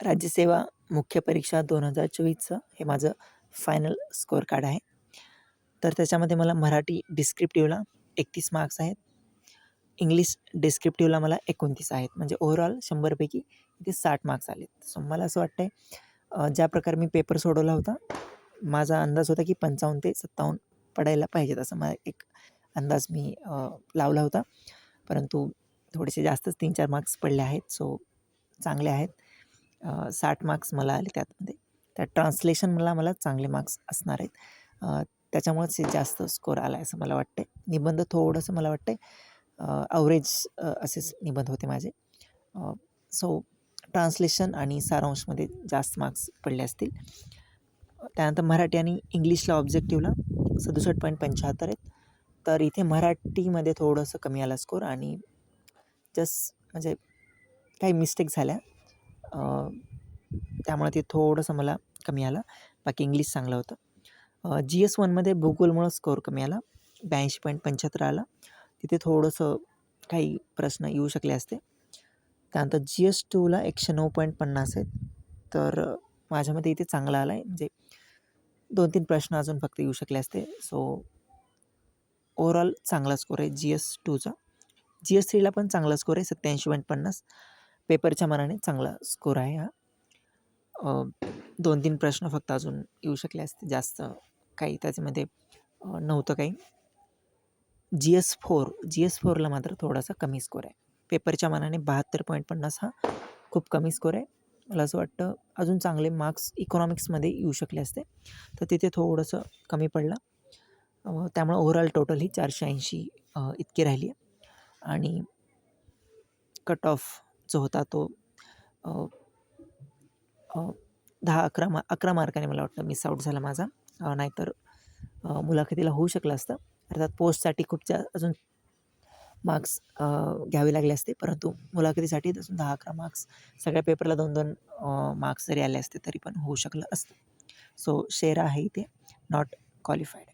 राज्यसेवा मुख्य परीक्षा दोन हजार चोवीसचं हे माझं फायनल स्कोअर कार्ड आहे. तर त्याच्यामध्ये मला मराठी डिस्क्रिप्टिव्हला एकतीस मार्क्स आहेत. इंग्लिश डिस्क्रिप्टिव्हला मला एकोणतीस आहेत. म्हणजे ओव्हरऑल शंभरपैकी इथे साठ मार्क्स आलेत. सो मला असं वाटतं आहे ज्या प्रकारे मी पेपर सोडवला होता माझा अंदाज होता की पंचावन्न ते सत्तावन्न पडायला पाहिजेत असं मला एक अंदाज मी लावला होता. परंतु थोडेसे जास्तच तीन चार मार्क्स पडले आहेत. सो चांगले आहेत. साठ मार्क्स मला आले त्यातमध्ये. त्यात ट्रान्सलेशन मला मला चांगले मार्क्स असणार आहेत. त्याच्यामुळेच जास्त स्कोर आला आहे असं मला वाटते निबंध थोडंसं मला वाटते अवरेज असेच निबंध होते माझे. सो ट्रान्सलेशन आणि सारांशमध्ये जास्त मार्क्स पडले असतील. त्यानंतर मराठी आणि इंग्लिशला ऑब्जेक्टिव्हला सदुसष्ट पॉईंट पंच्याहत्तर आहेत. तर इथे मराठीमध्ये थोडंसं कमी आला स्कोर आणि जस्ट म्हणजे काही मिस्टेक झाल्या. त्यामुळे ते थोडंसं मला कमी आलं. बाकी इंग्लिश चांगलं होतं. जी एस वनमध्ये भूगोलमुळं स्कोअर कमी आला. ब्याऐंशी पॉईंट पंच्याहत्तर आला. तिथे थोडंसं काही प्रश्न येऊ शकले असते. त्यानंतर जी एस टूला एकशे नऊ पॉईंट पन्नास आहेत. तर माझ्यामध्ये इथे चांगला आला आहे म्हणजे दोन तीन प्रश्न अजून फक्त येऊ शकले असते. सो ओवरऑल चांगला स्कोर आहे जी एस टूचा जी एस थ्रीला पण चांगला स्कोर आहे. सत्याऐंशी पॉईंट पन्नास. पेपरच्या मनाने चांगला स्कोर आहे हा. दोन तीन प्रश्न फक्त अजून येऊ शकले असते. जास्त काही त्याच्यामध्ये नव्हतं काही. G S four G S फोरला मात्र थोडासा कमी स्कोर आहे. पेपरच्या मनाने बहात्तर पॉईंट पन्नास हा खूप कमी स्कोर आहे. मला असं वाटतं अजून चांगले मार्क्स इकॉनॉमिक्समध्ये येऊ शकले असते. तर तिथे थोडंसं कमी पडलं. त्यामुळे ओव्हरऑल टोटल ही चारशे ऐंशी इतकी राहिली आहे. आणि कट ऑफ जो होता तो दहा अकरा मा अकरा मार्काने मला वाटतं मिस आऊट झाला माझा. नाहीतर मुलाखतीला होऊ शकलं असतं. अर्थात पोस्टसाठी खूप जा अजून मार्क्स घ्यावे लागले असते. परंतु मुलाखतीसाठी अजून दहा अकरा मार्क्स सगळ्या पेपरला दोन दोन मार्क्स जरी आले असते तरी पण होऊ शकलं असतं. सो शेरा आहे इथे नॉट क्वालिफाईड